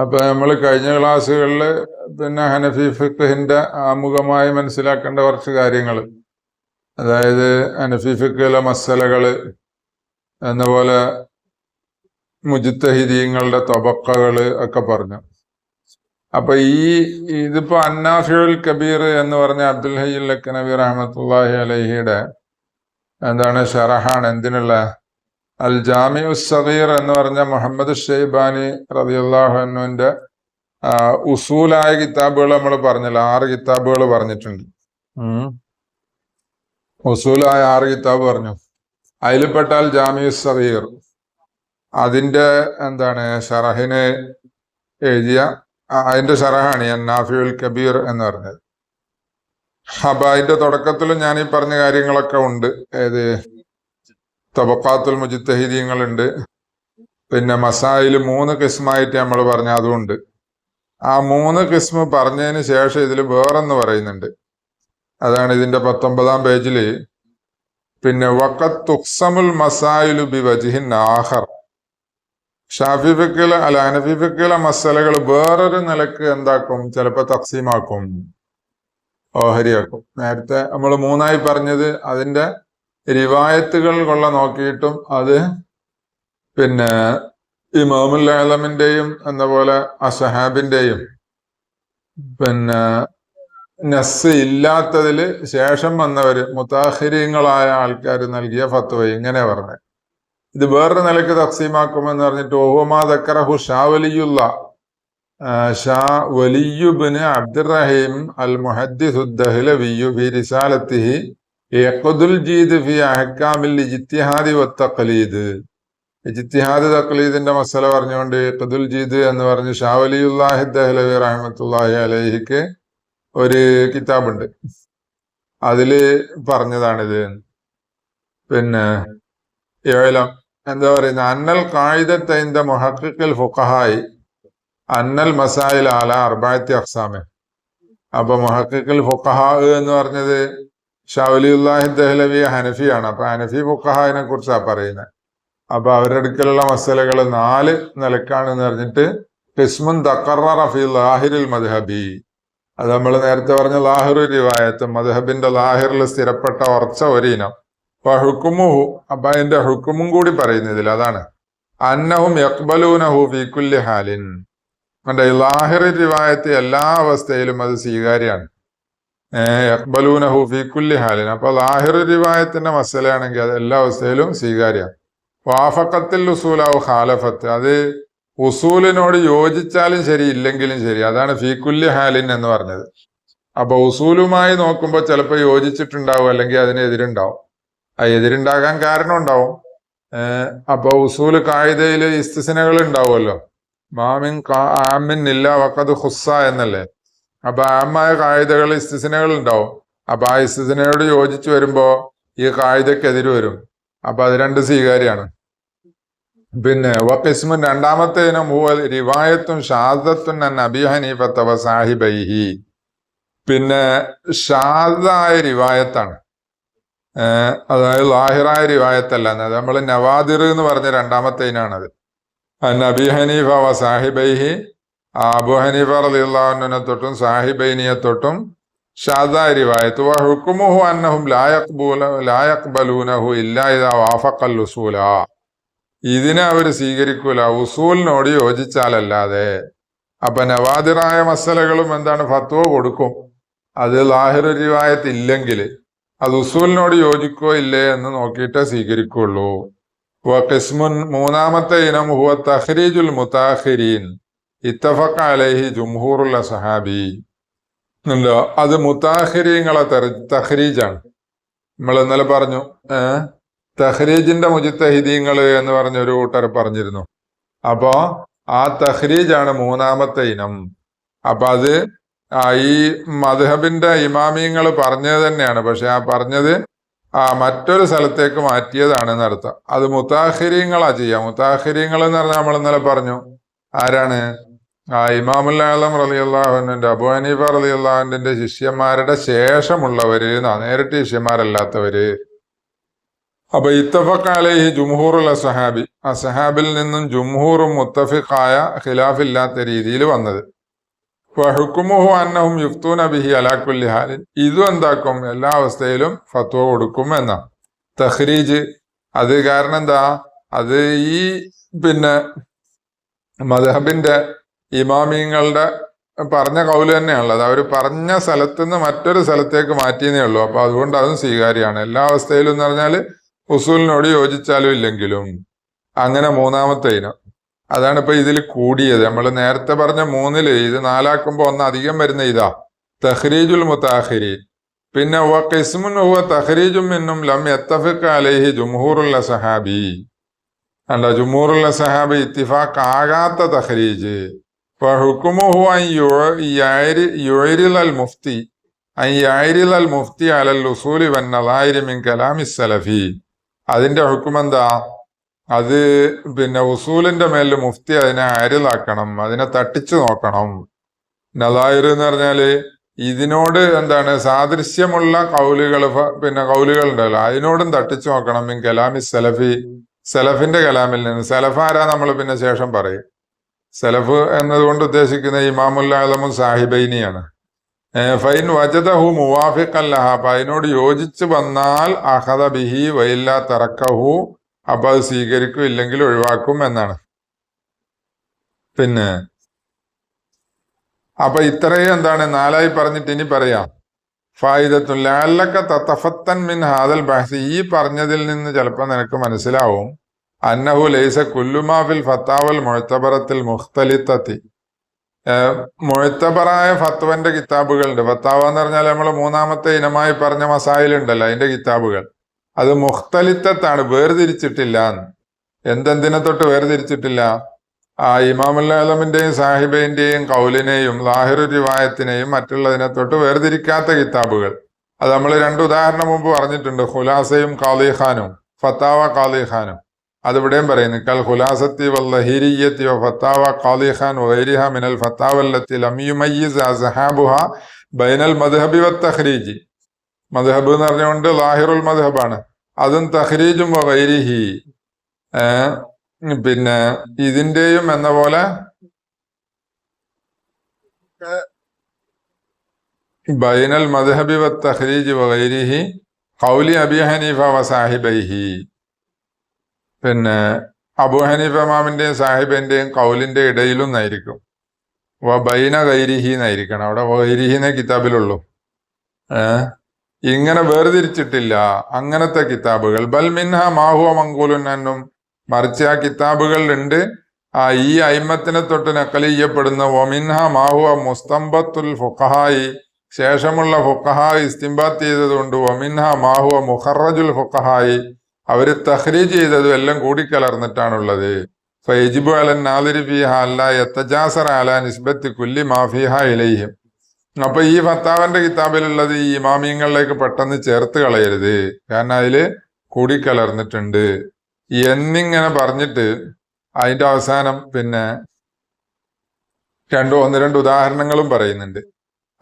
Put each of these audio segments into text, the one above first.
അപ്പൊ നമ്മൾ കഴിഞ്ഞ ക്ലാസ്സുകളിൽ പിന്നെ ഹനഫി ഫിഖിന്റെ ആമുഖമായി മനസ്സിലാക്കേണ്ട കുറച്ച് കാര്യങ്ങൾ. അതായത് ഹനഫി ഫിഖിലെ മസലകൾ എന്ന പോലെ മുജിത്തഹിദീങ്ങളുടെ തൊബക്കകൾ ഒക്കെ പറഞ്ഞു. അപ്പൊ ഈ ഇതിപ്പോ അന്നാഫിയുൽ കബീർ എന്ന് പറഞ്ഞ അബ്ദുൽ ഹയ്യുൽ നബി റഹമത്തുല്ലാഹി അലഹിയുടെ എന്താണ് ഷറഹാണ് എന്തിനുള്ള അൽ ജാമിഉ സഗീർ എന്ന് പറഞ്ഞ മുഹമ്മദ് ഷെയ്ബാനി റതിയുല്ലാഹുവിന്റെ ഉസൂലായ കിതാബുകൾ നമ്മൾ പറഞ്ഞല്ലോ? ആറ് കിതാബുകൾ പറഞ്ഞിട്ടുണ്ട്. ഉസൂലായ ആറ് കിതാബ് പറഞ്ഞു. അതിൽപ്പെട്ടാൽ ജാമിഉ സഗീർ. അതിന്റെ എന്താണ്? ഷറഹിന് എഴുതിയ അതിന്റെ ഷറഹാണ് ഞാൻ നാഫിയുൽ കബീർ എന്ന് പറഞ്ഞത്. അപ്പൊ അതിന്റെ തുടക്കത്തിലും ഞാൻ ഈ പറഞ്ഞ കാര്യങ്ങളൊക്കെ ഉണ്ട്. ഏത്? തബക്കാത്തുൽ മുജിത്തഹീദീങ്ങളുണ്ട്. പിന്നെ മസായിൽ മൂന്ന് കിസ്മായിട്ട് നമ്മൾ പറഞ്ഞ അതുമുണ്ട് ആ മൂന്ന് കിസ്മ പറഞ്ഞതിന് ശേഷം ഇതിൽ വേറെന്ന് പറയുന്നുണ്ട്. അതാണ് ഇതിന്റെ പത്തൊമ്പതാം പേജിൽ പിന്നെ വക്കത്തുക്സമുൽ മസായിലു ബി വജിഹിൻ ആഹർ ഷാഫി ഫിക്കിലെ അല്ല ഫിക്കിലെ മസലകൾ വേറൊരു നിലയ്ക്ക് എന്താക്കും? ചിലപ്പോ തക്സീമാക്കും ഓഹരിയാക്കും. നേരത്തെ നമ്മൾ മൂന്നായി പറഞ്ഞത് അതിന്റെ റിവായത്തുകൾ കൊള്ള നോക്കിയിട്ടും അത് പിന്നെ ഇമാമുൽ ആലമിന്റെയും എന്ന പോലെ അസഹാബിന്റെയും പിന്നെ നസ് ഇല്ലാത്തതിൽ ശേഷം വന്നവർ മുത്താഹിര്യങ്ങളായ ആൾക്കാർ നൽകിയ ഫത്വ ഇങ്ങനെ പറഞ്ഞത് ഇത് വേറൊരു നിലയ്ക്ക് തക്സീമാക്കുമെന്ന് പറഞ്ഞിട്ട് ഓഹുമാ ദക്കറഹു ഷാ വലിയുള്ള ഷാ വലിയുബിന് അബ്ദുറഹീം അൽ മുഹദ്ദിസുദ്ദഹ്ലവിയു ഫി റിസാലത്തിഹി ഇജ്തിഹാദ് തഖലീദിന്റെ മസല പറഞ്ഞുകൊണ്ട് യഖ്ദുൽ ജീദ് എന്ന് പറഞ്ഞ് ഷാ വലിയുല്ലാഹി ദഹ്ലവി റഹ്മത്തുള്ളാഹി അലൈഹിക്ക് ഒരു കിതാബുണ്ട്. അതിൽ പറഞ്ഞതാണിത്. പിന്നെ ഏലം എന്താ പറയുന്ന? അന്നൽ കായിദത്തൈന്ത മുഹക്കിൽ ഫുഖഹായി. അന്നൽ മസായിൽ ആല അർബായത്തി അഫ്സാമെ അപ്പൊ മുഹക്കിൽ ഫുഖഹാ എന്ന് പറഞ്ഞത് ഷാവലിയുല്ലാഹി ദഹ്ലവി ഹനഫിയാണ്. അപ്പൊ ഹനഫി ഫുഖഹായിനെ കുറിച്ചാണ് പറയുന്നത് അപ്പൊ അവരുടെ അടുക്കലുള്ള മസലകൾ നാല് നിലക്കാണ് എന്ന് പറഞ്ഞിട്ട് ഖിസ്മുൻ തക്കറഫി ലാഹിറിൽ മദ്ഹബി. അത് നമ്മൾ നേരത്തെ പറഞ്ഞ ലാഹിറു റിവായത്ത് മദ്ഹബിന്റെ ലാഹിറിൽ സ്ഥിരപ്പെട്ട ഉറച്ച ഇനം. അപ്പൊ ഹുക്കുമുഹു അപ്പൊ അതിന്റെ ഹുക്കുമും കൂടി പറയുന്നതിൽ അതാണ്. അന്നഹും യക്ബലൂനഹു ഫി കുല്ലി ഹാലിൻ. ലാഹിറി റിവായത്ത് എല്ലാ അവസ്ഥയിലും അത് സ്വീകാര്യാണ്. ഏഹ് യക്ബലൂനഹു ഫി കുല്ലി ഹാലിൻ. അപ്പൊ ലാഹിർ റിവായത്തിന്റെ മസലയാണെങ്കിൽ അത് എല്ലാ അവസ്ഥയിലും സ്വീകാര്യമാണ് വാഫക്കത്തിൽ ഉസൂലാവു ഖാലഫത്ത്. അത് ഉസൂലിനോട് യോജിച്ചാലും ശരി ഇല്ലെങ്കിലും ശരി. അതാണ് ഫീ കുല്ലി ഹാലിൻ എന്ന് പറഞ്ഞത്. അപ്പൊ ഉസൂലുമായി നോക്കുമ്പോൾ ചിലപ്പോൾ യോജിച്ചിട്ടുണ്ടാവും അല്ലെങ്കിൽ അതിനെതിരുണ്ടാവും. ആ എതിരുണ്ടാകാൻ കാരണം ഉണ്ടാവും. അപ്പൊ ഉസൂൽ കായികയിൽ ഇസ്തിസിനകൾ ഉണ്ടാവുമല്ലോ. മാമിൻ ആമിൻ ഇല്ല വക്കത് ഹുസ്സ എന്നല്ലേ? അപ്പൊ ആമായ കായികകൾ ഇസ്തിസിനകൾ ഉണ്ടാവും. അപ്പൊ ആ ഇസ്തിസിനയോട് യോജിച്ചു വരുമ്പോ ഈ കായികക്കെതിര് വരും. അപ്പൊ അത് രണ്ട് സ്വീകാര്യാണ്. പിന്നെ വക്കിസ്മുൻ രണ്ടാമത്തെ ഇനം ഹുവൽ റിവായത്തും ഷാദത്തും നബി ഹനീഫത്തവ സാഹിബൈഹി. പിന്നെ ഷാദായ റിവായത്താണ്. അതായത് ലാഹിറായ റിവായത്തല്ല. നമ്മൾ നവാദിർ എന്ന് പറഞ്ഞ രണ്ടാമത്തെ ഇനാണത് അൻ ഹനീഫ വ സാഹിബൈഹി അബു ഹനീഫ തൊട്ടും സാഹിബൈനിയെ തൊട്ടും വ ഹുക്കുമുഹു അന്നഹും ലാ ലായക്ബലൂനഹു ഇല്ലാ ഉസൂല. ഇതിനെ അവർ സ്വീകരിക്കൂല. ഉസൂലിനോട് യോജിച്ചാലല്ലാതെ. അപ്പൊ നവാദിറായ മസലകളും എന്താണ് ഫത്വ കൊടുക്കും. അത് ലാഹിർ റിവായത്ത് ഇല്ലെങ്കിൽ അത് ഉസൂലിനോട് യോജിക്കോ ഇല്ലേ എന്ന് നോക്കിയിട്ടേ സ്വീകരിക്കുള്ളൂ. വ മൂന്നാമത്തെ ഇനം ഹുവ തഹ്രീജുൽ മുതാഹിരീൻ ഇത്തഫക്ക അലൈഹി ജുംഹൂറുള്ള സഹാബി. ഉണ്ടോ അത് മുതാഹിരീങ്ങളെ തഹ്രീജാണ് നമ്മൾ ഇന്നലെ പറഞ്ഞു ഏഹ് തഹ്രീജിന്റെ മുജിത്തഹിദീങ്ങൾ എന്ന് പറഞ്ഞ ഒരു കൂട്ടർ പറഞ്ഞിരുന്നു. അപ്പോ ആ തഹ്രീജാണ് മൂന്നാമത്തെ ഇനം. അപ്പൊ അത് ഈ മദ്ഹബിന്റെ ഇമാമിയങ്ങൾ പറഞ്ഞത് തന്നെയാണ്. പക്ഷെ ആ പറഞ്ഞത് ആ മറ്റൊരു സ്ഥലത്തേക്ക് മാറ്റിയതാണ് എന്നർത്ഥം അത് മുത്താഹിര്യങ്ങളാ ചെയ്യാം മുത്താഹിര്യങ്ങൾ എന്ന് പറഞ്ഞാൽ നമ്മൾ ഇന്നലെ പറഞ്ഞു. ആരാണ്? ആ ഇമാമുൽ ആലം റലിയല്ലാഹുവിന്റെ അബു ഹനീഫ റലിയല്ലാഹുവിന്റെ ശിഷ്യന്മാരുടെ ശേഷമുള്ളവര് നേരിട്ട് ശിഷ്യന്മാരല്ലാത്തവര്. അപ്പൊ ഇത്തഫഖ് അലൈഹി ജുംഹൂറുൽ അസഹാബി അസഹാബിൽ നിന്നും ജുംഹൂറും മുത്തഫിഖായ ഖിലാഫില്ലാത്ത രീതിയിൽ വന്നത്. ഹുക്കുമുഹു അന്നഹും യുഫ്തൂന ബിഹി അലാക്കുല്ലി ഹാലിൻ. ഇതും എന്താക്കും? എല്ലാ അവസ്ഥയിലും ഫത്വ കൊടുക്കും എന്ന. തഹ്രീജ് അത് കാരണം എന്താ? അത് ഈ പിന്നെ മദഹബിന്റെ ഇമാമിങ്ങളുടെ പറഞ്ഞ കൗൽ തന്നെയാണുള്ളത് അവർ പറഞ്ഞ സ്ഥലത്ത് നിന്ന് മറ്റൊരു സ്ഥലത്തേക്ക് മാറ്റിയെന്നേ ഉള്ളൂ. അപ്പൊ അതുകൊണ്ട് അതും സ്വീകാര്യമാണ്. എല്ലാ അവസ്ഥയിലും എന്ന് പറഞ്ഞാൽ ഉസൂലിനോട് യോജിച്ചാലും ഇല്ലെങ്കിലും അങ്ങനെ മൂന്നാമത്തെ ഇനം. അതാണ് ഇപ്പൊ ഇതിൽ കൂടിയത്. നമ്മൾ നേരത്തെ പറഞ്ഞ മൂന്നിൽ ഇത് നാലാക്കുമ്പോൾ ഒന്ന് അധികം വരുന്ന ഇതാ. തഹ്രീജുൽ മുത്താഹിരി പിന്നെ വ കിസ്മുൻ ഹുവ തഹ്രീജും ലം യത്തഫിഖ് അലൈഹി ജുംഹൂറുൽ സഹാബി. അല്ല ജുമൂറുള്ള സഹാബി ഇത്തിഫാഖ് ആകാത്ത തഹ്രീജ് മുഫ്തി അൽ മുഫ്തി അലൽ ഉസൂലി കലാമി സലഫി. അതിന്റെ ഹുക്കുമെന്താ? അത് പിന്നെ ഉസൂലിന്റെ മേലെ മുഫ്തി അതിനെ അരിതാക്കണം അതിനെ തട്ടിച്ചു നോക്കണം. നദായിർ എന്ന് പറഞ്ഞാൽ ഇതിനോട് എന്താണ് സാദൃശ്യമുള്ള കൗലുകൾ പിന്നെ കൗലുകൾ ഉണ്ടല്ലോ അതിനോടും തട്ടിച്ചു നോക്കണം. മിൻ കലാമി സലഫി സലഫിന്റെ കലാമിൽ നിന്ന്. സലഫാര നമ്മൾ പിന്നെ ശേഷം പറയും. സലഫ് എന്നതുകൊണ്ട് ഉദ്ദേശിക്കുന്ന ഇമാമുല്ലാലമും സാഹിബൈനിയാണ്. ഫൈൻ വജദഹു മുവാഫിഖല്ലഹ അപ്പൊ അതിനോട് യോജിച്ച് വന്നാൽ അഹദ ബിഹി വൈല്ല തറക്കഹു അപ്പൊ അത് സ്വീകരിക്കും ഇല്ലെങ്കിൽ ഒഴിവാക്കും എന്നാണ്. പിന്നെ അപ്പൊ ഇത്രയും എന്താണ്? നാലായി പറഞ്ഞിട്ട് ഇനി പറയാം. ഫായിദത്തു തത്തഫത്തൻ മിൻ ഹാദൽ ബഹസി ഈ പറഞ്ഞതിൽ നിന്ന് ചിലപ്പോൾ നിനക്ക് മനസ്സിലാവും. അന്നഹു ലൈസ കുല്ലുമാഫിൽ ഫത്താവൽ മുഴത്തബറത്തിൽ മുഖ്തലിത്തത്തി. മുഴത്തബറായ ഫത്വന്റെ കിതാബുകളുണ്ട്. ഫത്താവ എന്ന് പറഞ്ഞാൽ നമ്മൾ മൂന്നാമത്തെ ഇനമായി പറഞ്ഞ മസായിലുണ്ടല്ലോ അതിന്റെ കിതാബുകൾ. അത് മുഖ്തലിത്തത്താണ് വേർതിരിച്ചിട്ടില്ല എന്തെന്തിനെ തൊട്ട് വേർതിരിച്ചിട്ടില്ല? ആ ഇമാമുല്ലാലമിന്റെയും സാഹിബിന്റെയും കൗലിനെയും ലാഹിറു റിവായത്തിനെയും മറ്റുള്ളതിനെ തൊട്ട് വേർതിരിക്കാത്ത കിതാബുകൾ. അത് നമ്മൾ രണ്ട് ഉദാഹരണം മുമ്പ് പറഞ്ഞിട്ടുണ്ട് ഖുലാസയും കാളിഖാനും ഫത്താവ കാലിഖാനും അതിവിടെയും പറയുന്നു കൽ ഖുലാസത്തി വല്ലഹിരിയത്തി ഫത്താവ ഖാലിഖാൻ വൈരിഹ മിനൽ ഫത്താവല്ലത്തി ലമിയുമയ്യിസ് അസഹാബുഹ ബൈനൽ മദ്ഹബി വ തഖ്രീജി. മദ്ഹബ് എന്ന് പറഞ്ഞുകൊണ്ട് ലാഹിറുൽ മദ്ഹബാണ്. അതും തഖ്രീജും വൈരിഹി പിന്നെ ഇതിന്റെയും എന്ന പോലെ ബൈനൽ മദ്ഹബി വ തഖ്രീജി വൈരിഹി ഖൗലി അബി ഹനീഫ വ സാഹിബൈഹി. പിന്നെ അബു ഹനീഫ മാമിന്റെയും സാഹിബിന്റെയും കൗലിന്റെ ഇടയിലും എന്നായിരിക്കും. വ ബൈന ഗൈരിഹി എന്നായിരിക്കണം. അവിടെ ഗൈരിഹിനെ കിതാബിലുള്ളു. ഏഹ് ഇങ്ങനെ വേർതിരിച്ചിട്ടില്ല അങ്ങനത്തെ കിതാബുകൾ. ബൽ മിൻഹ മാഹുവ മങ്കൂലുൻ എന്നും മറിച്ച് ആ കിതാബുകളിലുണ്ട് ആ ഈ അയിമത്തിനെ തൊട്ട് നക്കൽ ചെയ്യപ്പെടുന്ന ഒമിൻഹ മാഹുവ മുസ്തംബത്തുൽ ഫുഖഹായി ശേഷമുള്ള ഫുഖഹായി ഇസ്തിംബാത്ത് ചെയ്തതുകൊണ്ട് ഒമിൻഹ മാഹുവ മുഹറജുൽ ഫുഖഹായി അവർ തഹ്രീജ് ചെയ്തതും എല്ലാം കൂടിക്കലർന്നിട്ടാണുള്ളത് ഫൈജിബു അലൻ നാദിരി ഫിഹ അല്ല എത്തജാസർ അല നിസ്ബത്തി കുല്ലി മാഫിഹ ഇലയും അപ്പൊ ഈ ഫത്താവന്റെ കിതാബിലുള്ളത് ഈ ഇമാമിയങ്ങളിലേക്ക് പെട്ടെന്ന് ചേർത്ത് കളയരുത്. കാരണം അതിൽ കൂടിക്കലർന്നിട്ടുണ്ട് എന്നിങ്ങനെ പറഞ്ഞിട്ട് അതിന്റെ അവസാനം പിന്നെ രണ്ടു ഒന്ന് രണ്ട് ഉദാഹരണങ്ങളും പറയുന്നുണ്ട്.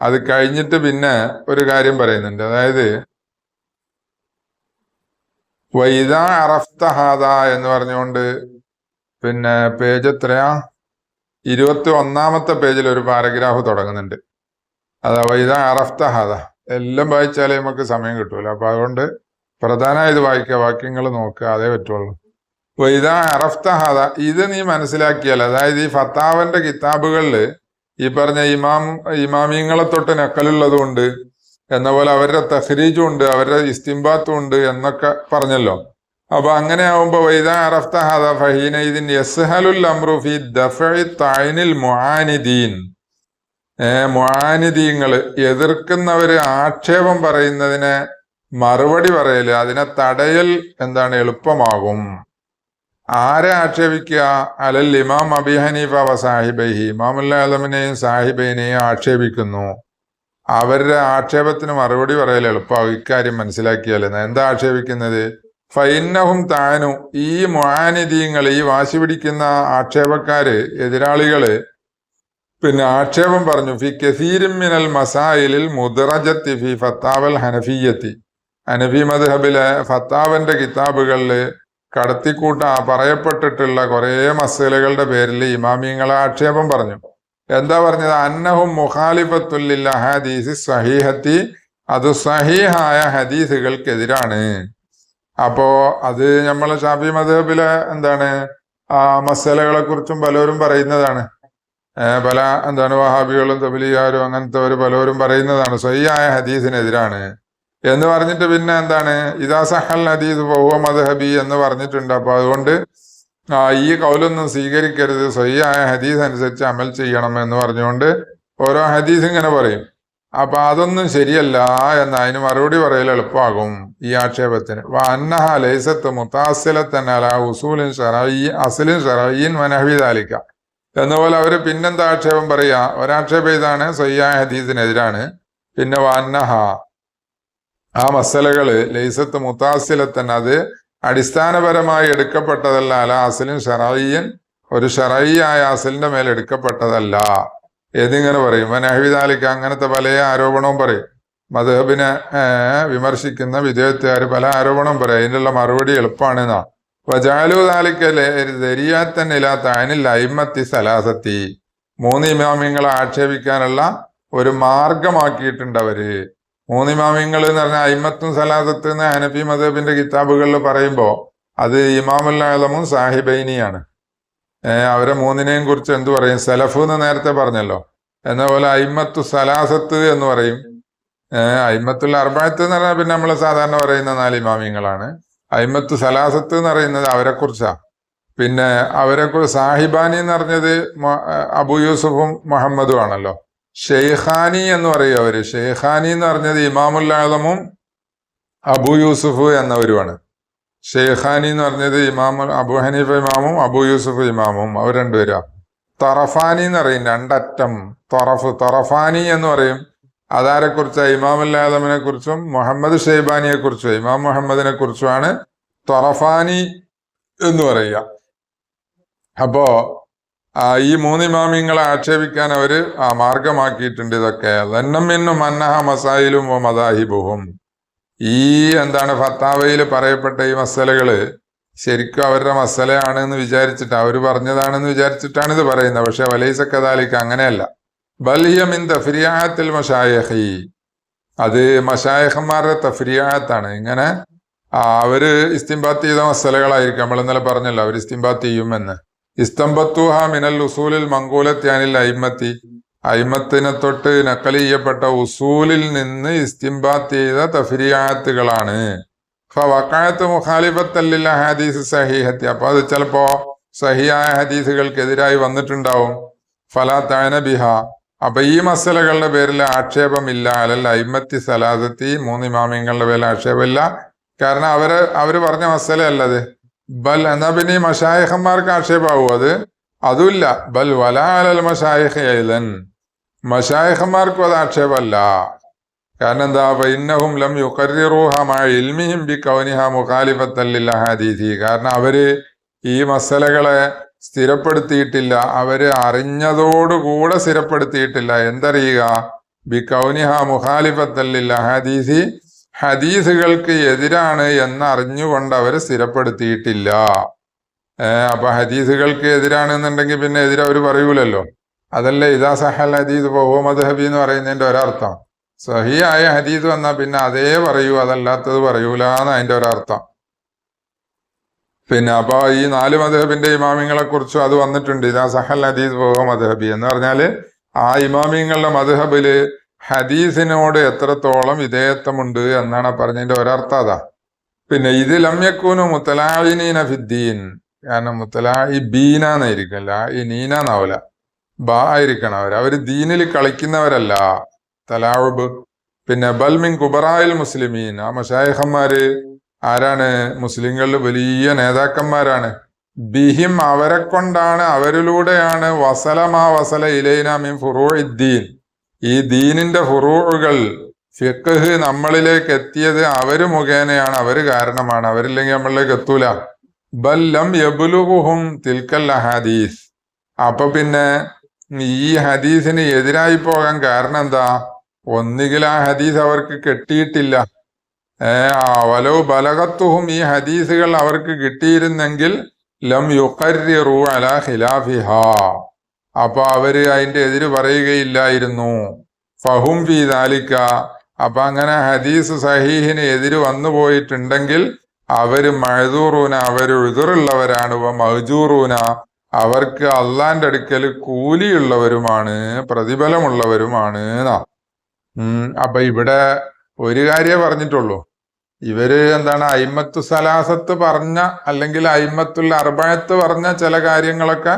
അത് കഴിഞ്ഞിട്ട് പിന്നെ ഒരു കാര്യം പറയുന്നുണ്ട്. അതായത് വൈദ അറഫ്ത ഹാദ എന്ന് പറഞ്ഞുകൊണ്ട് പിന്നെ പേജ് എത്രയാ? ഇരുപത്തി ഒന്നാമത്തെ പേജിൽ ഒരു പാരഗ്രാഫ് തുടങ്ങുന്നുണ്ട്. അതാ വൈദ അറഫ്ത ഹാദ. എല്ലാം വായിച്ചാലേ നമുക്ക് സമയം കിട്ടൂല. അപ്പൊ അതുകൊണ്ട് പ്രധാനമായത് വായിക്കുക വാക്യങ്ങൾ നോക്കുക അതേ പറ്റുള്ളൂ. വൈദ അറഫ്ത ഹാദ. ഇത് നീ മനസ്സിലാക്കിയാൽ അതായത് ഈ ഫത്താവന്റെ കിതാബുകളിൽ ഈ പറഞ്ഞ ഇമാം ഇമാമിങ്ങളെ തൊട്ട് നക്കലുള്ളത് കൊണ്ട് എന്ന പോലെ അവരുടെ തഹ്രീജും ഉണ്ട് അവരുടെ ഇസ്തിംബാത്തും ഉണ്ട് എന്നൊക്കെ പറഞ്ഞല്ലോ. അപ്പൊ അങ്ങനെ ആവുമ്പോ വൈദ അറഫ്ത ഫഹീന ഇതിൻ യസ്ഹലുൽ അംറു ഫി ദഫഇ തഅനിൽ മുആനിദീൻ. ഏ എതിർക്കുന്നവര് ആക്ഷേപം പറയുന്നതിനെ മറുപടി പറയൽ അതിനെ തടയൽ എന്താണ് എളുപ്പമാകും. ആരെ ആക്ഷേപിക്കുക? അലൽ ഇമാം അബി ഹനീഫ വ സാഹിബൈഹി. ഇമാമുല്ലാ അലമിനെയും സാഹിബിനെയും ആക്ഷേപിക്കുന്നു. അവരുടെ ആക്ഷേപത്തിന് മറുപടി പറയൽ എളുപ്പമാകും ഇക്കാര്യം മനസ്സിലാക്കിയാൽ എന്താ ആക്ഷേപിക്കുന്നത്? ഫൈനഹും താനു ഈ മുഹാനിദീങ്ങൾ ഈ വാശി പിടിക്കുന്ന ആക്ഷേപക്കാര് എതിരാളികൾ പിന്നെ ആക്ഷേപം പറഞ്ഞു ഫി കസീരിമിനൽ മസായിലിൽ മുദ്രജത്തി ഫി ഫത്താവൽ ഹനഫിയത്തി അനഫി മദ്ഹബിലെ ഫത്താവന്റെ കിതാബുകളിൽ കടത്തിക്കൂട്ട പറയപ്പെട്ടിട്ടുള്ള കുറേ മസലുകളുടെ പേരിൽ ഇമാമിയങ്ങളെ ആക്ഷേപം പറഞ്ഞു. എന്താ പറഞ്ഞത്? അന്നഹും മുഖാലിഫത്തുല്ലിൽ ഹദീസ് സഹീഹത്തി. അത് സഹീഹായ ഹദീസുകൾക്കെതിരാണ്. അപ്പോ അത് നമ്മളെ ഷാഫി മദ്ഹബിലെ എന്താണ്? ആ മസലകളെ കുറിച്ചും പലരും പറയുന്നതാണ്. പല എന്താണ് വഹാബികളും തബിലിയാരും അങ്ങനത്തെ ഒരു പലരും പറയുന്നതാണ്. സഹിയായ ഹദീസിനെതിരാണ്. എന്ന് പറഞ്ഞിട്ട് പിന്നെ എന്താണ്? ഇതാ സഹൽ ഹദീസ് ബഹുവ മദ്ഹബി എന്ന് പറഞ്ഞിട്ടുണ്ട്. അപ്പൊ അതുകൊണ്ട് ആ ഈ കൗലൊന്നും സ്വീകരിക്കരുത്. സ്വയ്യായ ഹദീസ് അനുസരിച്ച് അമൽ ചെയ്യണം എന്ന് പറഞ്ഞുകൊണ്ട് ഓരോ ഹദീസ് ഇങ്ങനെ പറയും. അപ്പൊ അതൊന്നും ശരിയല്ല എന്ന് അതിന് മറുപടി പറയൽ എളുപ്പമാകും ഈ ആക്ഷേപത്തിന്. അന്നഹ ലൈസത്ത് മുത്താസിലത്തൻ അല ഉസൂലിൻ ഷറഈ അസലിൻ ഷറഈൻ വനഹവി താലിക്ക എന്നപോലെ അവർ പിന്നെന്താ ആക്ഷേപം പറയാ? ഒരാക്ഷേപം ഇതാണ് സയ്യായ ഹദീസിനെതിരാണ്. പിന്നെ വന്നഹ ആ മസലകൾ ലൈസത്ത് മുത്താസിലത്തൻ അത് അടിസ്ഥാനപരമായി എടുക്കപ്പെട്ടതല്ല അല അസലിൻ ഷറയ്യൻ ഒരു ഷറയ്യായ അസലിന്റെ മേൽ എടുക്കപ്പെട്ടതല്ല. എന്നിങ്ങനെ പറയും. വനഹവിദാലിക്ക് അങ്ങനത്തെ പല ആരോപണവും പറയും. മധുഹബിനെ വിമർശിക്കുന്ന വിദേഹത്തുകാർ പല ആരോപണം പറയും. അതിനുള്ള മറുപടി എളുപ്പമാണെന്നാ ഇല്ലാത്ത അനിൽ അയിമത്തി സലാസത്തി. മൂന്ന് ഇമാമിങ്ങളെ ആക്ഷേപിക്കാനുള്ള ഒരു മാർഗമാക്കിയിട്ടുണ്ട് അവർ. മൂന്ന് ഇമാമിങ്ങൾ എന്ന് പറഞ്ഞാൽ അയിമത്തും സലാദത്ത് എന്ന് ഹനഫി മദബിന്റെ കിതാബുകളിൽ പറയുമ്പോൾ അത് ഇമാമുല്ലാലമും സാഹിബൈനിയാണ്. അവരെ മൂന്നിനെയും കുറിച്ച് എന്തു പറയും? സലഫ് എന്ന് നേരത്തെ പറഞ്ഞല്ലോ. എന്ന പോലെ അയിമത്തു സലാസത്ത് എന്ന് പറയും. അയിമത്തുൽ അർബായത്ത് എന്ന് പറഞ്ഞാൽ പിന്നെ നമ്മൾ സാധാരണ പറയുന്ന നാല് ഇമാമിങ്ങളാണ്. അയിമത്തു സലാസത്ത് എന്ന് പറയുന്നത് അവരെ കുറിച്ചാണ് പിന്നെ അവരെ സാഹിബാനി എന്ന് പറഞ്ഞത് അബു യൂസുഫും മുഹമ്മദും ആണല്ലോ. ഷെയ്ഖാനി എന്ന് പറയും അവർ. ഷെയ്ഖാനി എന്ന് പറഞ്ഞത് ഇമാമുൽ അബു യൂസുഫ് എന്നവരുമാണ്. ഷെയ്ഖാനി എന്ന് പറഞ്ഞത് ഇമാം അബു ഹനീഫ ഇമാമും അബു യൂസുഫ് ഇമാമും. അവർ രണ്ടുപേരാ. തറഫാനി എന്ന് പറയും രണ്ടറ്റം. തൊറഫ് തൊറഫാനി എന്ന് പറയും. അതാരെ കുറിച്ച് ഇമാമുൽ കുറിച്ചും മുഹമ്മദ് ഷെയ്ബാനിയെ കുറിച്ചും ഇമാം മുഹമ്മദിനെ കുറിച്ചുമാണ് തൊറഫാനി എന്ന് പറയുക. അപ്പോ ഈ മൂന്ന് ഇമാമിങ്ങളെ ആക്ഷേപിക്കാൻ അവർ ആ മാർഗമാക്കിയിട്ടുണ്ട് ഇതൊക്കെ. ലന്നമ്മിന്നും അന്നഹ മസായിലും മതാഹിബുഹും ഈ എന്താണ് ഫത്താവയിൽ പറയപ്പെട്ട ഈ മസലകൾ ശരിക്കും അവരുടെ മസലയാണ് എന്ന് വിചാരിച്ചിട്ട് അവർ പറഞ്ഞതാണെന്ന് വിചാരിച്ചിട്ടാണ് ഇത് പറയുന്നത്. പക്ഷെ വലൈസ കദാലിക്ക് അങ്ങനെയല്ല. ബൽഹിയമിൻ തഫ്രിയാത്തിൽ മഷായഹി. അത് മഷായഹന്മാരുടെ തഫ്രിയാത്താണ് ഇങ്ങനെ അവർ ഇസ്തിംബാത്ത് ചെയ്ത മസലകളായിരിക്കും. നമ്മൾ ഇന്നലെ പറഞ്ഞല്ലോ അവർ ഇസ്തിംബാത്ത് ചെയ്യുമെന്ന് ഇസ്തംബത്തുഹ മിനൽ ഉസൂലിൽ മങ്കൂലത്യാനിൽ അയിമത്തി. അയിമത്തിനെ തൊട്ട് നക്കൽ ചെയ്യപ്പെട്ട ഉസൂലിൽ നിന്ന് ഇസ്തിംബാത്ത് ചെയ്ത തഫിരിയാത്തുകളാണ്. വക്കായത്ത് മുഖാലിഫത്തല്ലില്ല ഹദീസ് സഹീഹത്തി. അപ്പൊ അത് ചിലപ്പോ സഹിയായ ഹദീസുകൾക്കെതിരായി വന്നിട്ടുണ്ടാവും. ഫലാ താന ബിഹ. അപ്പൊ ഈ മസലകളുടെ പേരിൽ ആക്ഷേപമില്ല. അല്ലല്ല അയിമത്തി സലാസത്തി മൂന്ന് ഇമാമിങ്ങളുടെ പേരിൽ ആക്ഷേപമില്ല. കാരണം അവർ അവർ പറഞ്ഞ മസലയല്ലത്. ബൽ എന്നാ പിന്നെ ഈ മഷായഹന്മാർക്ക് ആക്ഷേപാവും അത്? അതുമില്ല ബൽ വലാലൽ മഷായഹ് എഴുതൻ മഷായഹന്മാർക്കും അത് ആക്ഷേപമല്ല. കാരണം എന്താ? ഇന്നഹും ലം യുക്കറിറൂഹ മഴ ഇൽമിഹിം ബി കൗനിഹ മുഖാലിഫത്തല്ലില്ല ഹദീസി കാരണം അവർ ഈ മസലകളെ സ്ഥിരപ്പെടുത്തിയിട്ടില്ല. അവർ അറിഞ്ഞതോടുകൂടെ സ്ഥിരപ്പെടുത്തിയിട്ടില്ല. എന്തറിയുക? ബി കൗനിഹ മുഖാലിഫത്തല്ലില്ല ഹദീസി ഹദീസുകൾക്ക് എതിരാണ് എന്ന് അറിഞ്ഞുകൊണ്ട് അവർ സ്ഥിരപ്പെടുത്തിയിട്ടില്ല. ഏഹ് അപ്പൊ ഹദീസുകൾക്ക് എതിരാണെന്നുണ്ടെങ്കിൽ പിന്നെ എതിരെ അവർ പറയൂലല്ലോ. അതല്ലേ ഇതാ സഹൽ ഹദീസ് ഓ മദ്ഹബി എന്ന് പറയുന്നതിന്റെ ഒരർത്ഥം. സഹിയായ ഹദീസ് വന്നാൽ പിന്നെ അതേ പറയൂ അതല്ലാത്തത് പറയൂല എന്ന് അതിന്റെ ഒരർത്ഥം. പിന്നെ അപ്പൊ ഈ നാല് മദ്ഹബിന്റെ ഇമാമിങ്ങളെ കുറിച്ചും അത് വന്നിട്ടുണ്ട്. ഇതാ സഹൽ ഹദീസ് ഓ മദ്ഹബി എന്ന് പറഞ്ഞാൽ ആ ഇമാമിങ്ങളുടെ മദ്ഹബിൽ ഹദീസിനോട് എത്രത്തോളം വിധേയത്വമുണ്ട് എന്നാണ് പറഞ്ഞതിന്റെ ഒരർത്ഥം അതാ. പിന്നെ ഇത് ലമ്യക്കൂനു മുത്തലായിനീന ഫിദ്ദീൻ. കാരണം മുത്തലായി ബീന എന്നായിരിക്കും. അല്ല ഈ നീന ബാ ആയിരിക്കണം അവർ അവർ ദീനിൽ കളിക്കുന്നവരല്ല. തലാവുബ്. പിന്നെ ബൽമിൻ കുബറായിൽ മുസ്ലിമീൻ. ആ മഷായഹന്മാര് ആരാണ്? മുസ്ലിങ്ങളിൽ വലിയ നേതാക്കന്മാരാണ്. ബിഹിം അവരെ കൊണ്ടാണ് അവരിലൂടെയാണ് വസലമാ വസല ഇലൈന മിൻ ഈ ദീനിന്റെ ഫുറൂഴുകൾ ഫിഖ് നമ്മളിലേക്ക് എത്തിയത് അവർ മുഖേനയാണ് അവർ കാരണമാണ്. അവരില്ലെങ്കിൽ നമ്മളിലേക്ക് എത്തൂല. ബല്ലം യബുലുഹും തിൽക്കൽ ഹദീസ് അപ്പൊ പിന്നെ ഈ ഹദീസിന് എതിരായി പോകാൻ കാരണം എന്താ? ഒന്നുകിൽ ആ ഹദീസ് അവർക്ക് കിട്ടിയിട്ടില്ല. ഏ വലോ ബലകത്തുഹും ഈ ഹദീസുകൾ അവർക്ക് കിട്ടിയിരുന്നെങ്കിൽ ലം യുക്കറിറു അല ഖിലാഫിഹ. അപ്പൊ അവർ അതിന്റെ എതിര് പറയുകയില്ലായിരുന്നു. ഫഹും ഫി ദാലിക്ക. അപ്പൊ അങ്ങനെ ഹദീസ് സഹീഹിന് എതിര് വന്നു പോയിട്ടുണ്ടെങ്കിൽ അവർ മഴതൂറൂന അവർ എതിറുള്ളവരാണ് മഹജൂറൂന. അവർക്ക് അള്ളാന്റെ അടുക്കൽ കൂലിയുള്ളവരുമാണ് പ്രതിഫലമുള്ളവരുമാണ് എന്നാ. അപ്പൊ ഇവിടെ ഒരു കാര്യേ പറഞ്ഞിട്ടുള്ളൂ. ഇവർ എന്താണ് അയിമത്തു സലാസത്ത് പറഞ്ഞ അല്ലെങ്കിൽ അയിമത്തുൽ അർബായത്ത് പറഞ്ഞ ചില കാര്യങ്ങളൊക്കെ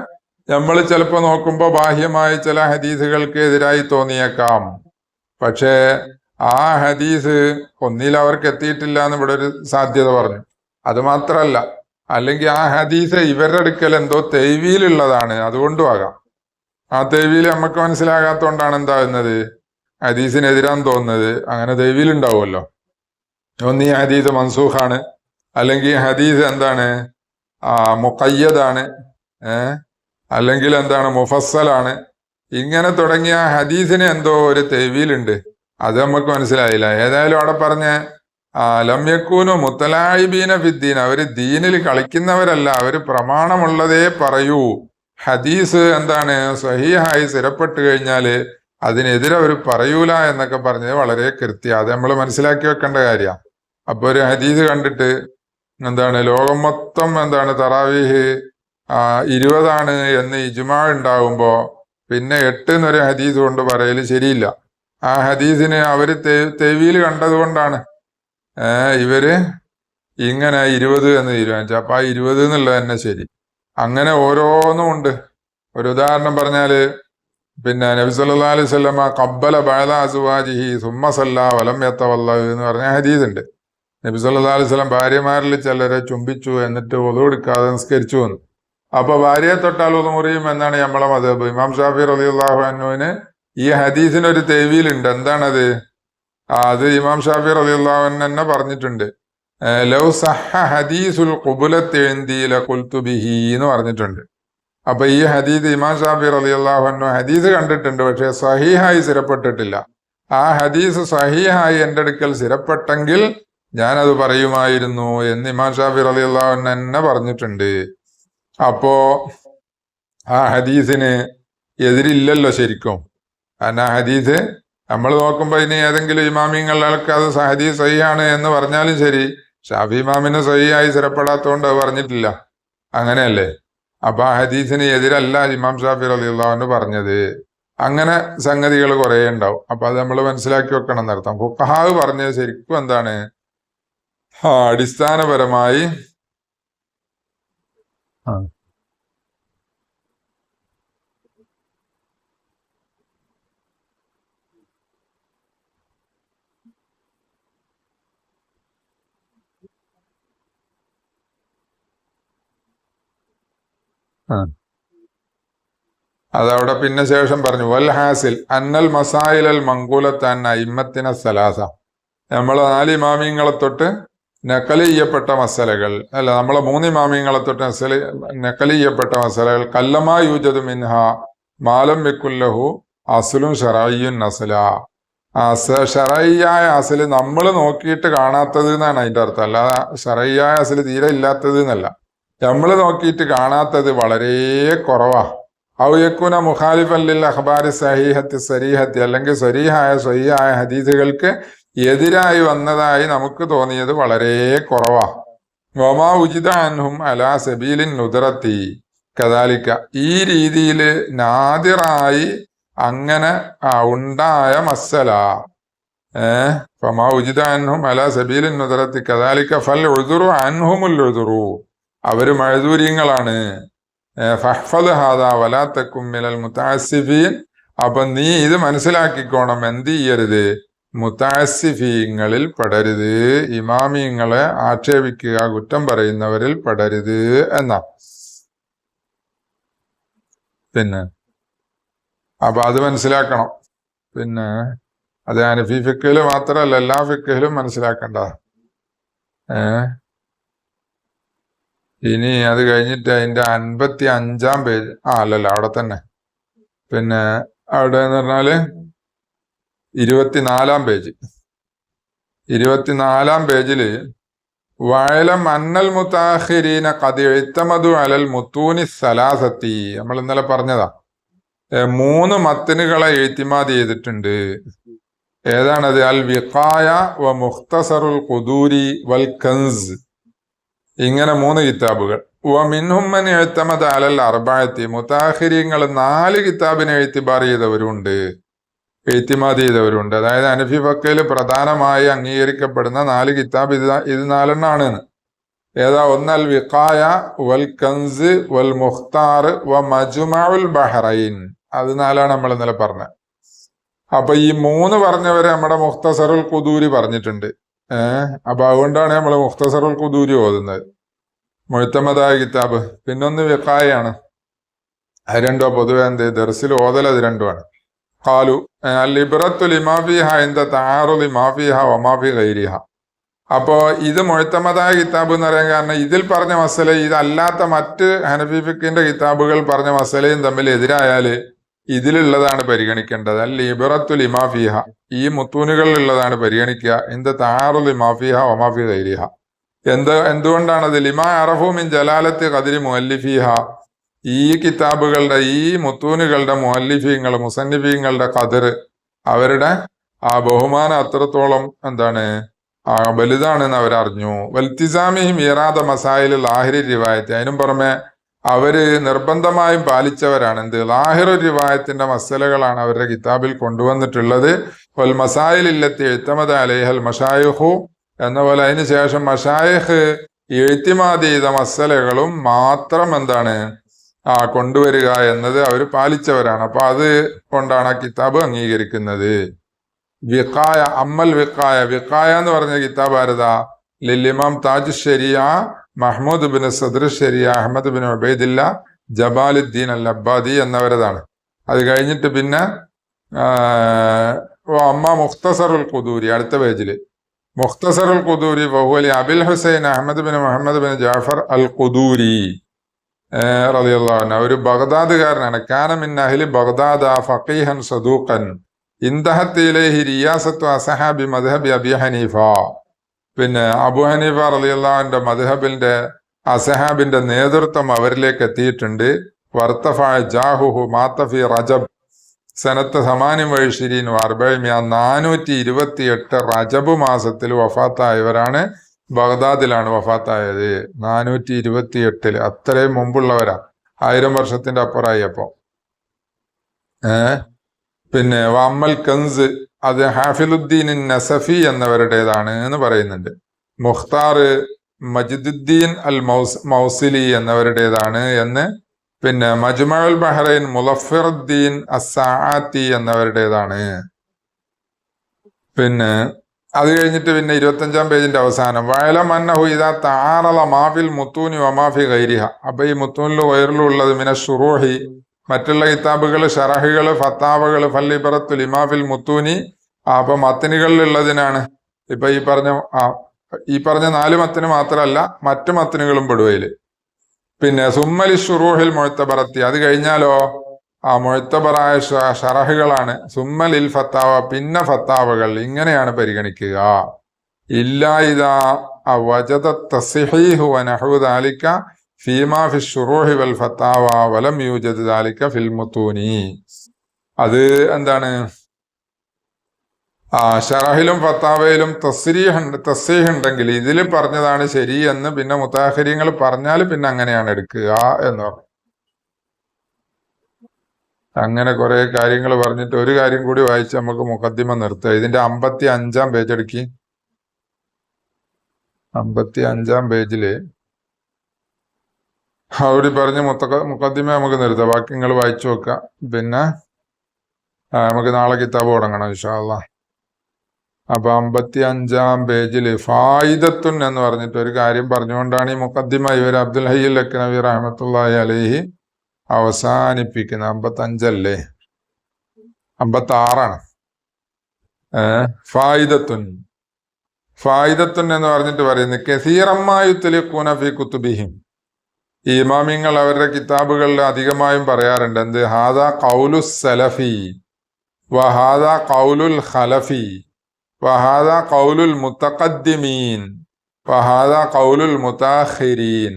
നമ്മൾ ചിലപ്പോൾ നോക്കുമ്പോൾ ബാഹ്യമായ ചില ഹദീസുകൾക്ക് എതിരായി തോന്നിയേക്കാം. പക്ഷേ ആ ഹദീസ് ഒന്നിൽ അവർക്ക് എത്തിയിട്ടില്ല എന്ന് ഇവിടെ ഒരു സാധ്യത പറഞ്ഞു. അത് മാത്രമല്ല അല്ലെങ്കിൽ ആ ഹദീസ് ഇവരുടെ അടുക്കൽ എന്തോ തെയ്വിയിലുള്ളതാണ് അതുകൊണ്ടും ആകാം. ആ തെയ്വിയിൽ നമുക്ക് മനസ്സിലാകാത്തോണ്ടാണ് എന്താകുന്നത് ഹദീസിനെതിരാന്ന് തോന്നുന്നത്. അങ്ങനെ ദൈവിയിലുണ്ടാവുമല്ലോ ഒന്ന് ഈ ഹദീസ് മൻസൂഖാണ്. അല്ലെങ്കിൽ ഹദീസ് എന്താണ്? ആ മുക്കയ്യതാണ് ഏഹ് അല്ലെങ്കിൽ എന്താണ് മുഫസ്സലാണ്. ഇങ്ങനെ തുടങ്ങിയ ഹദീസിന് എന്തോ ഒരു തെവിയിലുണ്ട് അത് നമുക്ക് മനസ്സിലായില്ല. ഏതായാലും അവിടെ പറഞ്ഞ ലമ്യക്കൂനു മുത്തലായിബീന ഫിദ്ദീൻ അവർ ദീനിൽ കളിക്കുന്നവരല്ല. അവർ പ്രമാണമുള്ളതേ പറയൂ. ഹദീസ് എന്താണ് സഹീഹായി സ്ഥിരപ്പെട്ട് കഴിഞ്ഞാൽ അതിനെതിരെ അവർ പറയൂല എന്നൊക്കെ പറഞ്ഞത് വളരെ കൃത്യ. അത് നമ്മൾ മനസ്സിലാക്കി വെക്കേണ്ട കാര്യമാണ് അപ്പൊ ഒരു ഹദീസ് കണ്ടിട്ട് എന്താണ് ലോകം മൊത്തം എന്താണ് തറാവീഹ് ഇരുപതാണ് എന്ന് ഇജുമാ ഉണ്ടാകുമ്പോൾ പിന്നെ എട്ട് എന്നൊരു ഹദീസ് കൊണ്ട് പറയൽ ശരിയില്ല. ആ ഹദീസിന് അവർ തെവിയിൽ കണ്ടതുകൊണ്ടാണ്. ഇവർ ഇങ്ങനെ ഇരുപത് എന്ന് തീരുമാനിച്ചു. അപ്പൊ ആ ഇരുപത് എന്നുള്ളത് തന്നെ ശരി. അങ്ങനെ ഓരോന്നും ഉണ്ട്. ഒരു ഉദാഹരണം പറഞ്ഞാൽ പിന്നെ നബി സല്ലാ അലൈഹി സ്വലമ കബ്ബല ബഅദ അസുവാജിഹി സുമ്മ സല്ല വലം യത്തവല്ല എന്ന് പറഞ്ഞ ഹദീസ് ഉണ്ട്. നബി സല്ലാ അലൈഹി സ്വലം ഭാര്യമാരിൽ ചിലരെ ചുംബിച്ചു എന്നിട്ട് ഒതു എടുക്കാതെ നിസ്കരിച്ചു വന്നു. അപ്പൊ ഭാര്യയെ തൊട്ടാൽ ഒന്ന് മുറിയും എന്നാണ് നമ്മളെ മതബ്. ഇമാം ഷാഫി റലിയുള്ളാഹു അനുവിന് ഈ ഹദീസിന് ഒരു തെവിയിലുണ്ട് എന്താണത് അത് ഇമാം ഷാഫി റലിയുള്ളാഹു തന്നെ പറഞ്ഞിട്ടുണ്ട്. ലൗ സഹ ഹദീസുൽ കുബുലത്തേന്തിയില കുൽത്തുബിഹി എന്ന് പറഞ്ഞിട്ടുണ്ട്. അപ്പൊ ഈ ഹദീദ് ഇമാം ഷാഫി റളിയല്ലാഹു അൻഹു ഹദീസ് കണ്ടിട്ടുണ്ട് പക്ഷെ സഹീഹായി സ്ഥിരപ്പെട്ടിട്ടില്ല. ആ ഹദീസ് സഹീഹായി എന്റെ അടുക്കൽ സ്ഥിരപ്പെട്ടെങ്കിൽ ഞാനത് പറയുമായിരുന്നു എന്ന് ഇമാം ഷാഫി അൻഹു തന്നെ പറഞ്ഞിട്ടുണ്ട്. അപ്പോ ആ ഹദീസിന് എതിരില്ലല്ലോ ശരിക്കും. കാരണം ആ ഹദീസ് നമ്മൾ നോക്കുമ്പോൾ ഇനി ഏതെങ്കിലും ഇമാമിങ്ങൾക്ക് അത് ഹദീസ് സഹിയാണ് എന്ന് പറഞ്ഞാലും ശരി. ഷാഫി ഇമാമിന് സഹിയായി സ്ഥിരപ്പെടാത്തതുകൊണ്ട് അത് പറഞ്ഞിട്ടില്ല. അങ്ങനെയല്ലേ? അപ്പൊ ആ ഹദീസിന് എതിരല്ല ഇമാം ഷാഫി റളിയല്ലാഹു പറഞ്ഞത്. അങ്ങനെ സംഗതികൾ കുറെ ഉണ്ടാവും. അപ്പൊ അത് നമ്മൾ മനസ്സിലാക്കി വെക്കണം എന്നർത്ഥം. കുക്കഹാവ് പറഞ്ഞത് ശരിക്കും എന്താണ്? അടിസ്ഥാനപരമായി ആ. അതവിടെ പിന്നെ ശേഷം പറഞ്ഞു വൽ ഹാസിൽ അന്നൽ മസായിൽ അൽ മങ്കൂലത്താൻ അയിമത്തിന സലാസ നമ്മൾ നാലിമാമിങ്ങളെ തൊട്ട് നക്കൽ ചെയ്യപ്പെട്ട മസലകൾ. അല്ല നമ്മളെ മൂന്ന് മാമിയങ്ങളെ തൊട്ട് നസല നക്കൽ ചെയ്യപ്പെട്ട മസലകൾ. കല്ലമാ യൂജത് മിൻഹ മാലം വെക്കുല്ലഹു അസുലും ഷറായിയും നസല. ഷറയ്യായ അസൽ നമ്മൾ നോക്കിയിട്ട് കാണാത്തത് എന്നാണ് അതിന്റെ അർത്ഥം. അല്ലാതെ ഷറയ്യായ അസൽ തീരെ ഇല്ലാത്തത് എന്നല്ല. നമ്മൾ നോക്കിയിട്ട് കാണാത്തത് വളരെ കുറവാ. ഔയക്കുന മുഖാലിഫല്ലിൽ അഖ്ബാരി സഹീഹത്ത് സരീഹത്തി അല്ലെങ്കിൽ സരീഹായ സഹിയായ ഹദീസുകൾക്ക് എതിരായി വന്നതായി നമുക്ക് തോന്നിയത് വളരെ കുറവാ. വമാ ഉചിത അൻഹും അലാ സബീലിൻ നുദറത്തി കദാലിക്ക ഈ രീതിയിൽ നാദിറായി അങ്ങനെ ഉണ്ടായ മസല ഏഹ് ഫമാ ഉചിത അൻഹും അലാ സബീലിൻ നുദറത്തി കദാലിക്ക ഫൽ ഒഴുതുറു അൻഹുമുൽ ഒഴുതുറു അവർ മഴദൂര്യങ്ങളാണ്. ഫഹ്ഫദ് ഹാദ വലാത്തക്കും മിനൽ മുത്താസിഫീൻ അപ്പൊ നീ ഇത് മനസ്സിലാക്കിക്കോണം എന്ത് ചെയ്യരുത്? മുത്താസിഫീങ്ങളിൽ പെടരുത്. ഇമാമിങ്ങളെ ആക്ഷേപിക്കുക കുറ്റം പറയുന്നവരിൽ പെടരുത് എന്നാ. പിന്നെ അപ്പൊ അത് മനസ്സിലാക്കണം. പിന്നെ അത് അനഫി ഫിക്കയിൽ മാത്രമല്ല എല്ലാ ഫിക്കയിലും മനസ്സിലാക്കണ്ട. ഏ? ഇനി അത് കഴിഞ്ഞിട്ട് അതിന്റെ അൻപത്തി അഞ്ചാം പേജ് ആ അല്ലല്ല അവിടെ തന്നെ. പിന്നെ അവിടെ എന്ന് പറഞ്ഞാൽ ഇരുപത്തിനാലാം പേജ്. ഇരുപത്തിനാലാം പേജിൽ വയലം അന്നൽ മുത്താഹിരീന കത് എഴുത്തമതു അലൽ മുത്തൂനി സലാസത്തി. നമ്മൾ ഇന്നലെ പറഞ്ഞതാ. മൂന്ന് മത്തനുകളെ എഴുത്തിമാതി ചെയ്തിട്ടുണ്ട്. ഏതാണത്? അൽ വിഖായ വ മുഖ്തസറുൽ ഖുദൂരി വൽ കൻസ് ഇങ്ങനെ മൂന്ന് കിതാബുകൾ. വ മിൻഹുമ്മൻ എഴുത്തമത് അലൽ അർബായത്തി. മുത്താഹിരിങ്ങൾ നാല് കിതാബിനെ എഴുത്തിബാർ ചെയ്തവരുണ്ട്. എഴുത്തിമാത് ചെയ്തവരുണ്ട്. അതായത് അനഫി ഫക്കയിൽ പ്രധാനമായി അംഗീകരിക്കപ്പെടുന്ന നാല് കിതാബ് ഇത് ഇത് നാലെണ്ണാണ്. ഏതാ? ഒന്നൽ വിഖായ വൽ കൻസ് വൽ മുഖ്താർ വ മജുമാഉൽ ബഹ്റൈൻ. അത് നാലാണ് നമ്മൾ ഇന്നലെ പറഞ്ഞത്. അപ്പൊ ഈ മൂന്ന് പറഞ്ഞവരെ നമ്മുടെ മുഖ്തസറുൽ കുദൂരി പറഞ്ഞിട്ടുണ്ട്. ഏഹ് അപ്പൊ അതുകൊണ്ടാണ് നമ്മൾ മുഖ്തസറുൽ കുദൂരി ഓതുന്നത്. മുഴുത്തമതായ കിതാബ്. പിന്നൊന്ന് വിഖായാണ് അത് രണ്ടോ പൊതുവെ എന്ത്? ദർസിൽ ഓതൽ അത് രണ്ടുമാണ്. ഖാലു ലിബ്രത്തു ലിമാഫിഹ എന്ത താറു ലിമാഫിഹ ഒമാഫി ഗൈരിഹ. അപ്പോ ഇത് മുഴുത്തമതായ കിതാബ് എന്ന് പറയാൻ കാരണം ഇതിൽ പറഞ്ഞ മസല ഇതല്ലാത്ത മറ്റ് ഹനഫി ഫിക്കിന്റെ കിതാബുകൾ പറഞ്ഞ മസലയും തമ്മിൽ എതിരായാൽ ഇതിലുള്ളതാണ് പരിഗണിക്കേണ്ടത്. അല്ല ഇബറത്തു ലിമാഫിഹ ഈ മുത്തൂനുകളിലുള്ളതാണ് പരിഗണിക്കുക. എന്ത് താറു ലിമാഫിഹ ഒമാഫി ഗൈരിഹ. എന്ത് എന്തുകൊണ്ടാണത്? ലിമാ അറഫു മിൻ ജലാലത്ത് കതിരി മുഅല്ലിഫിഹ ഈ കിതാബുകളുടെ ഈ മുത്തൂനുകളുടെ മുഹല്ലിഫീങ്ങൾ മുസന്നിഫീങ്ങളുടെ കതിർ അവരുടെ ആ ബഹുമാനം അത്രത്തോളം എന്താണ് ആ വലുതാണെന്ന് അവരറിഞ്ഞു വൽത്തിസാമിയും ഇറാദ മസായിൽ ലാഹിരി റിവായത്ത്. അതിനും പുറമെ അവർ നിർബന്ധമായും പാലിച്ചവരാണ്. എന്ത്? ലാഹിറു റിവായത്തിന്റെ മസലകളാണ് അവരുടെ കിതാബിൽ കൊണ്ടുവന്നിട്ടുള്ളത്. വൽ മസായിൽ ഇല്ലത്തി എഴുത്തമത അലേഹൽ മഷായുഹു എന്ന പോലെ അതിന് ശേഷം മഷായഹ് എഴുത്തിമാതീത മസലകളും മാത്രം എന്താണ് ആ കൊണ്ടുവരിക എന്നത് അവർ പാലിച്ചവരാണ്. അപ്പൊ അത് കൊണ്ടാണ് ആ കിതാബ് അംഗീകരിക്കുന്നത്. വിഖായ അമ്മൽ വിഖായ. വിഖായ എന്ന് പറഞ്ഞ കിതാബ് ആരതാ? ലില്ലിമാം താജ് ശരിയ മഹ്മൂദ് ബിൻ സദർ ശരിയ അഹമ്മദ് ബിൻ ഉബൈദില്ല ജബാലുദ്ദീൻ അൽ അബ്ബാദി എന്നവരതാണ്. അത് കഴിഞ്ഞിട്ട് പിന്നെ അമ്മ മുഖ്തസറുൽ ഖുദൂരി അടുത്ത പേജിൽ. മുഖ്തസറുൽ ഖുദൂരി ബഹുലി Abil Husain Ahmad bin Muhammad bin Jafar al Quduri. അൻഹു. ഒരു ബഗ്ദാദുകാരനാണ്. കാന മിൻ അഹ്ലി ബഗ്ദാദ ഫഖീഹൻ സദൂഖൻ. ഇന്ദഹത്ത് ഇലൈഹി റിയാസത്തു അസഹാബി മദ്ഹബി അബി ഹനീഫ. പിന്നെ അബു ഹനീഫ റളിയല്ലാഹുവിന്റെ മദ്ഹബിന്റെ അസഹാബിന്റെ നേതൃത്വം അവരിലേക്ക് എത്തിയിട്ടുണ്ട്. വർത്തഫായ ജാഹുഹു മാത്തഫി റജബ്. സനത്ത് സമാനം വഴിഷിരീൻ വാർബൈമിയ നാനൂറ്റി ഇരുപത്തി എട്ട് റജബ് മാസത്തിൽ വഫാത്തായവരാണ്. ബഗ്ദാദിലാണ് വഫാത്തായത്. നാനൂറ്റി ഇരുപത്തി എട്ടിൽ അത്രയും മുമ്പുള്ളവരാ. ആയിരം വർഷത്തിന്റെ അപ്പുറമായി അപ്പോ. ഏ? പിന്നെ വമ്മൽ കൻസ് അത് ഹാഫിലുദ്ദീൻ നസഫി എന്നവരുടേതാണ് എന്ന് പറയുന്നുണ്ട്. മുഖ്താർ മജിദുദ്ദീൻ അൽ മൗസ് മൗസിലി എന്നവരുടേതാണ് എന്ന്. പിന്നെ മജ്മഉൽ ബഹ്റൈൻ മുലഫിറുദ്ദീൻ അസാഅത്തി എന്നവരുടേതാണ്. പിന്നെ അത് കഴിഞ്ഞിട്ട് പിന്നെ ഇരുപത്തഞ്ചാം പേജിന്റെ അവസാനം. വയലം അന്നഹു ഇതാ താറള മാഫിൽ മുത്തൂനി വമാഫി ഗൈരിഹ. അപ്പൊ ഈ മുത്തൂനിലും വയറിലും ഉള്ളത് മിന ഷുറൂഹി മറ്റുള്ള കിതാബുകൾ ഷറഹുകൾ ഫത്താവകൾ ഫല്ലിബറത്തുൽ ഇമാഫിൽ മുത്തൂനി. അപ്പൊ മത്തനുകളിലുള്ളതിനാണ് ഇപ്പൊ ഈ പറഞ്ഞ ഈ പറഞ്ഞ നാല് മത്തിന് മാത്രമല്ല മറ്റു മത്തിനുകളും പെടുവയിൽ. പിന്നെ സുമ്മലി ഷുറൂഹിൽ മുഴത്തബറത്തി അത് കഴിഞ്ഞാലോ? ആ മുഴത്തബറായ ഷറഹുകളാണ്. സുമ്മലിൽ ഫത്താവ പിന്നെ ഫത്താവകൾ. ഇങ്ങനെയാണ് പരിഗണിക്കുക. ഇല്ലാ ഇതാ വജദ തസ്ഹീഹു വനഹു ദാലിക ഫീമാ ഫി വൽ ഫത്താവ വലം യൂജദ് ദാലിക്ക ഫിൽ അത് എന്താണ്? ആ ഷറഹിലും ഫത്താവയിലും തസ്രീഹ് ഉണ്ടെങ്കിൽ ഇതിൽ പറഞ്ഞതാണ് ശരി എന്ന് പിന്നെ മുത്താഹര്യങ്ങൾ പറഞ്ഞാൽ പിന്നെ അങ്ങനെയാണ് എടുക്കുക എന്ന് പറഞ്ഞു. അങ്ങനെ കുറെ കാര്യങ്ങൾ പറഞ്ഞിട്ട് ഒരു കാര്യം കൂടി വായിച്ച് നമുക്ക് മുഖദ്ദിമ നിർത്തുക ഇതിന്റെ അമ്പത്തി അഞ്ചാം പേജ് എടുക്കി അമ്പത്തി അഞ്ചാം പേജിൽ അവിടെ പറഞ്ഞ് മുത്തക്ക മുഖദ്ദിമ നമുക്ക് നിർത്താം. വാക്യങ്ങൾ വായിച്ചു നോക്കുക പിന്നെ നമുക്ക് നാളെ കിതാബ് തുടങ്ങണം വിശാല അപ്പൊ അമ്പത്തി അഞ്ചാം പേജിൽ ഫായിദത്തുൻ എന്ന് പറഞ്ഞിട്ട് ഒരു കാര്യം പറഞ്ഞുകൊണ്ടാണ് ഈ മുഖദ്ദിമ ഇവർ അബ്ദുൽ ഹയ്യൽ ലക്നവി റഹമത്തുല്ലാഹി അലൈഹി അവസാനിപ്പിക്കുന്നത് അമ്പത്തി അഞ്ചല്ലേ അമ്പത്തി ആറാണ് ഏഹ് ഫായിദത്തുൻ. ഫായിദത്തുൻ എന്ന് പറഞ്ഞിട്ട് പറയുന്നത് കസീറമ്മായുത്തലിഖൂന ഫി കുത്തുബിഹിം. ഈ ഇമാമിങ്ങൾ അവരുടെ കിതാബുകളിൽ അധികമായും പറയാറുണ്ട് എന്ത്? ഹാദ കൗലു സലഫി വഹാദ കൗലുൽ ഖലഫി വഹാദ കൗലുൽ മുത്തഖദ്ദിമീൻ വഹാദ കൗലുൽ മുതാഖിരീൻ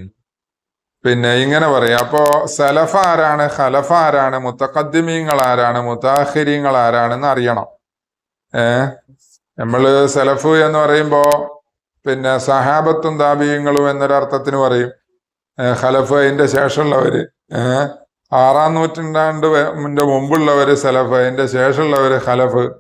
പിന്നെ ഇങ്ങനെ പറയാം. അപ്പോ സലഫ ആരാണ്? ഖലഫ ആരാണ്? മുത്തഖദ്ദിമീങ്ങൾ ആരാണ്? മുതാഖിരീങ്ങൾ ആരാണെന്ന് അറിയണം. ഏ? നമ്മൾ സലഫ് എന്ന് പറയുമ്പോ പിന്നെ സഹാബത്തും താപീയങ്ങളും എന്നൊരർത്ഥത്തിന് പറയും. ഖലഫ് അതിന്റെ ശേഷമുള്ളവര്. ഏഹ് ആറാം നൂറ്റാണ്ട് മുമ്പുള്ളവര് സലഫ് അതിന്റെ ശേഷമുള്ളവര് ഖലഫ്.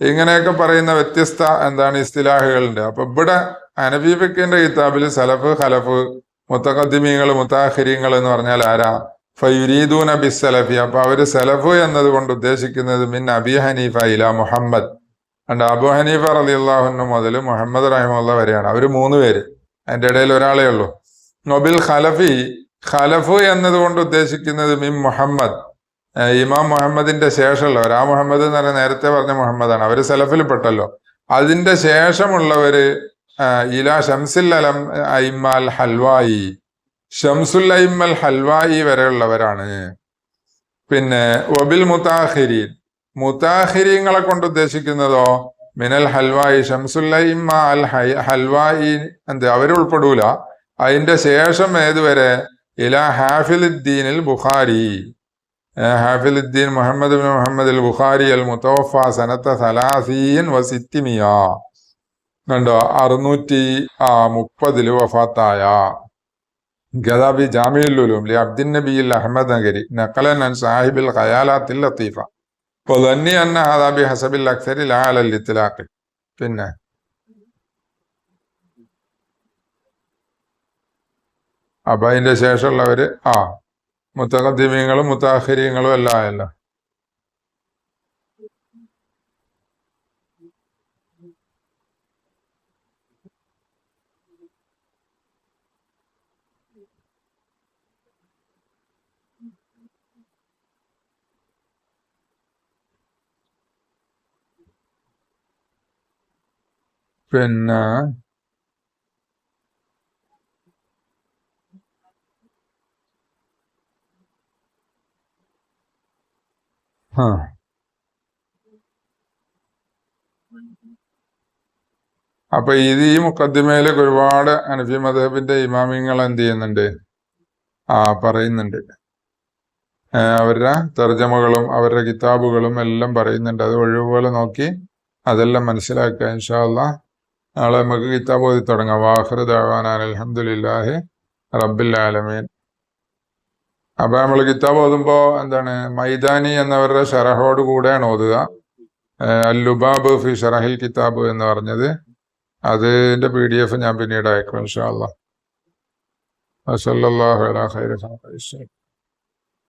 ഇങ്ങനെയൊക്കെ പറയുന്ന വ്യത്യസ്ത എന്താണ് ഇസ്തിലാഹുകളുണ്ട്. അപ്പൊ ഇവിടെ അനബീബിക്കിന്റെ കിതാബിൽ സലഫ് ഖലഫ് മുത്തഖദ്ദിമീങ്ങൾ മുത്താഹിരിങ്ങൾ എന്ന് പറഞ്ഞാൽ ആരാ? ഫയുരീദൂന സലഫി അപ്പൊ അവർ സലഫ് എന്നതുകൊണ്ട് ഉദ്ദേശിക്കുന്നത് മിൻ അബി ഹനീഫ ഇല മുഹമ്മദ്. അണ്ട് അബു ഹനീഫ റലി അള്ളാഹുന്നു മുതൽ മുഹമ്മദ് റഹിമുള്ള വരെയാണ്. അവർ മൂന്ന് പേര്. അതിന്റെ ഇടയിൽ ഒരാളേ ഉള്ളൂ. നൊബിൽ ഖലഫി. ഖലഫ് എന്നതുകൊണ്ട് ഉദ്ദേശിക്കുന്നത് മിൻ മുഹമ്മദ്. ഇമാം മുഹമ്മദിന്റെ ശേഷമുള്ളവർ ആ മുഹമ്മദ് എന്ന് പറഞ്ഞാൽ നേരത്തെ പറഞ്ഞ മുഹമ്മദാണ്. അവർ സലഫിൽ പെട്ടല്ലോ. അതിന്റെ ശേഷമുള്ളവര് ഇല ഷംസുൽ അലം അയിമാൽ ഹൽവായി. ഷംസുൽ അയിമൽ ഹൽവായി വരെയുള്ളവരാണ്. പിന്നെ ഒബിൽ മുത്താഹിരീൻ മുത്താഹിരീങ്ങളെ കൊണ്ട് ഉദ്ദേശിക്കുന്നതോ? മിനൽ ഹൽവായി ഷംസുൽ അയിമ അൽ ഹൈ- ഹൽവായി എന്ത് അവരുൾപ്പെടൂല അതിന്റെ ശേഷം ഏതുവരെ ഇല ഹാഫിലുദ്ദീനിൽ Bukhari. Hafiluddin Muhammad bin Muhammad al Bukhari അൽ മുത്തോഫ സനത്ത സലാസീൻ വസിത്തിമിയ കണ്ടോ? അറുന്നൂറ്റി ആ മുപ്പതിൽ വഫാത്തായ ഗദാബി ജാമിയുലുലും ലി അബ്ദിൻ നബിയിൽ അഹമ്മദ് നഗരി നക്കലൻ അൻ സാഹിബിൽ ഖയാലാത്തിൽ ലത്തീഫ. പൊതന്നി അന്ന ഹദാബി ഹസബിൽ അക്സരി ലാലൽ പിന്നെ? അപ്പൊ അതിന്റെ ശേഷമുള്ളവര് ആ മുത്തഖദ്ദീമീങ്ങളും മുത്താഖിരീങ്ങളും എല്ലാം ആയല്ല. പിന്നെ ആ അപ്പൊ ഇത് ഈ മുക്കദ്ദിമയിലൊക്കെ ഒരുപാട് അനഫി മദഹബിന്റെ ഇമാമിങ്ങൾ എന്ത് ചെയ്യുന്നുണ്ട്? ആ പറയുന്നുണ്ട്. അവരുടെ തർജമകളും അവരുടെ കിതാബുകളും എല്ലാം പറയുന്നുണ്ട്. അത് ഒഴിവുപോലെ നോക്കി അതെല്ലാം മനസ്സിലാക്കുക ഇൻഷാല്ല നാളെ നമുക്ക് കിതാബ് ഓതി തുടങ്ങാം. വാഹൃ ദാവാനാൻ അലഹമുല്ലാഹി റബ്ബിൽ ആലമീൻ. അപ്പൊ നമ്മൾ കിതാബ് ഓതുമ്പോ എന്താണ് മൈദാനി എന്നവരുടെ ഷറഹോട് കൂടെയാണ് ഓതുക. അല്ലുബാബ് ഫി ഷറഹിൽ കിതാബ് എന്ന് പറഞ്ഞത്. അതിന്റെ പി ഡി എഫ് ഞാൻ പിന്നീട് അയക്കും ഇൻഷാ അല്ലാ ഹൈറ അലാ